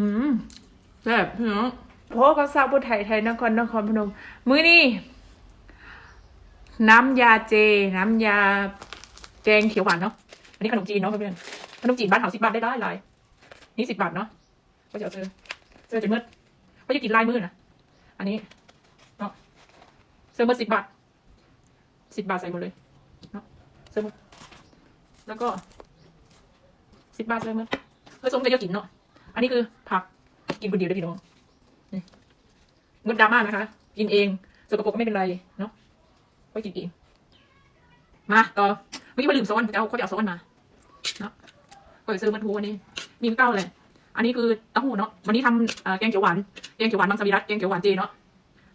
อืมแซ่บพี่น้องโอ้ก็ซาบุไทยไทยนครนครพนม มื้อนี้น้ำยาเจ น้ำยาแกงเขียวหวานเนาะ อันนี้ขนมจีนเนาะเพื่อนๆขนมจีนบ้านเขาสิบบาทได้ได้หลายนี่สิบบาทเนาะก็จะเอาซื้อซื้อจะมืดก็จะกินลายมืดนะอันนี้เนาะซื้อมืดสิบบาทสิบบาทใส่หมดเลยเนาะซื้อมืดแล้วก็สิบบาทซื้อมืดเพื่อสมจะเยอะกินเนาะ อันนี้คือผักกินคนเดียวได้พี่น้องนี่งดดราม่านะคะ กินเองสกปรกก็ไม่เป็นไรเนาะก็กินเองมาต่อเมื่อกี้มาลืมซ้อนเจะเอาเขาจะเอาซ้อนมาเนาะก็จะซื้อมันทูวันนี้มีเก้าเลยอันนี้คือเต้าหู้เนาะวันนี้ทำแกงเขียวหวานแกงเขียวหวานมังสวิรัตแกงเขียวหวานเจเนาะ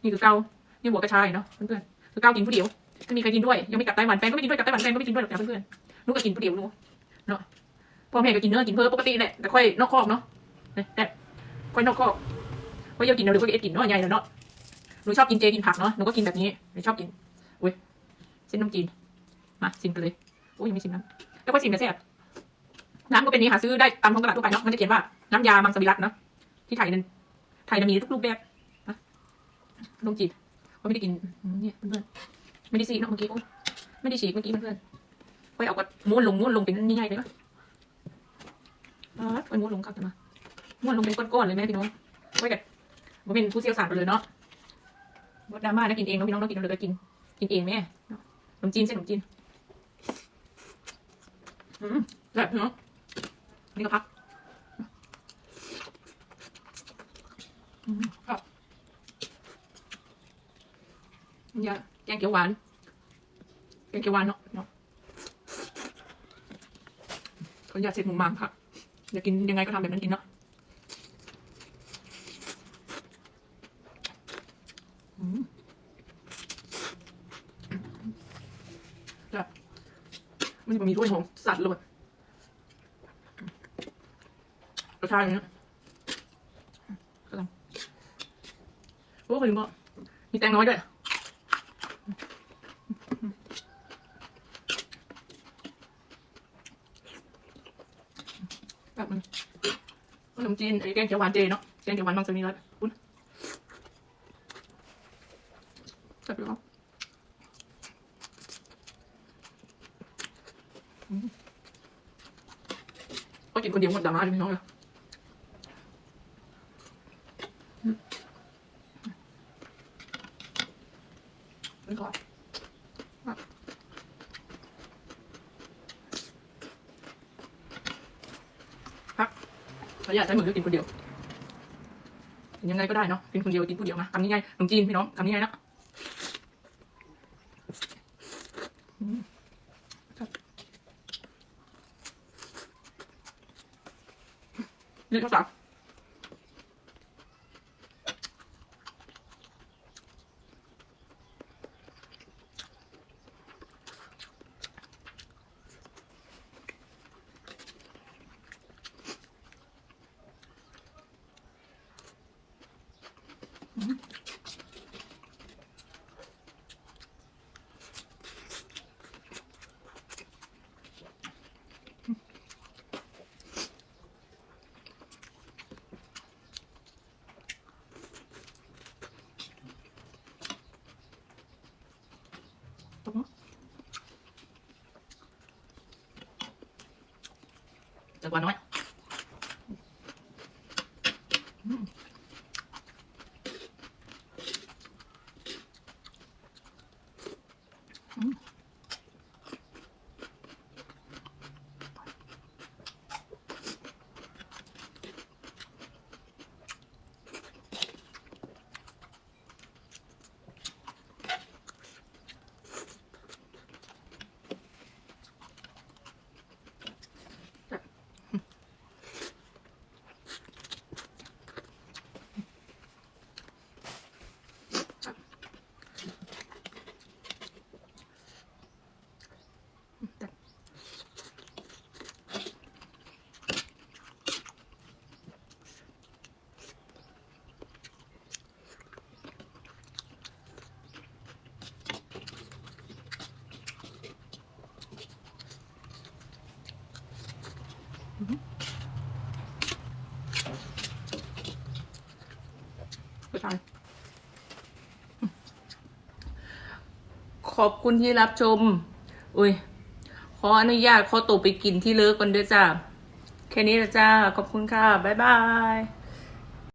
นี่คือเก้านี่หัวกระชายเนาะเพื่อนๆคือเก้ากินผู้เดียวไม่มีใครกินด้วยยังไม่กลับไต้หวันแฟนก็ไม่กินด้วยกลับไต้หวันแฟนก็ไม่กินด้วยหรอกจ้ะเพื่อนๆนุกก็กินผู้เดียวนุกเนาะพ่อแม่ก็กินเนื้อกินเพิ่มปกติแหละแต่ค่อยนอกคอกเนาะ แต่ค่อยนอกคอกค่อยเยอะกินเดี๋ยวก็เอ็ดกินเนาะใหญ่แล้วเนาะหนูชอบกินเจกินผักเนาะหนูก็กินแบบนี้หนูชอบกินอุ้ยเส้นนมจีนมาชิมกันเลยโอ้ยยังไม่ชิมน้ำแล้วก็ชิมกันแซ่บน้ำก็เป็นนี้หาซื้อได้ตามท้องตลาดทั่วไปเนาะมันจะเขียนว่าน้ำยามังสวิรัตเนาะที่ไทยนั้นไทยจะมีทุกรูปแบบนะขนมจีนก็ไม่ได้กินเนี่ยเพื่อนไม่ได้สีเนาะเมื่อกี้โอ้ไม่ได้ฉีกเมื่อกี้เพื่อนๆค่อยเอากระม้วนลงม้วนลงเป็นนี่ใหญ่เลยปะอ่าค่อยม้วนลงกลับมา ม้วนลงเป็นก้อนๆเลยแม่พี่น้องค่อยกับผมเป็นผู้เชี่ยวชาญไปเลยเนาะบดดราม่านะกินเองเนาะพี่น้องต้องกินเราเลยก็กิน กินเองแม่นาะขนมจีนเส้นขนมจีนอืมแบบพี่น้องนี่ก็พักอืมครับอย่าแกงเขียวหวาน แกงเขียวหวานเนาะเนาะขออยากเสร็จหมูมังค่ะอยากกินยังไงก็ทำแบบนั้นกินเนาะอืมจ้ะ มันมีถ้วยของสัตว์เลยรสชาติอย่างเนี้ยกำลังโอ้ยลืมบอกมีแตงน้อยด้วยแบบมันขนมจีนไอ้แกงเขียวหวานเจเนาะแกงเขียวหวานบางสมีร้อยคุณแซ่บอยู่ครับอืม ก็กินคนเดียวหมดดราม่าเลยพี่น้องเลยอืมนี่ก่อนอะเราอยากใช้มือกินคนเดียวกินยังไงก็ได้เนาะ กินคนเดียวกินผู้เดียวมาทำนี่ไงขนมจีนพี่น้องทำนี่ไงนะอืมครับ นี่ ข้าวสารจะกว่าน้อยอืม ไปทานขอบคุณที่รับชม อุ้ย ขออนุญาตขอตัวไปกินที่เลิกกันด้วยจ้า แค่นี้ละจ้า ขอบคุณค่ะ บ๊ายบาย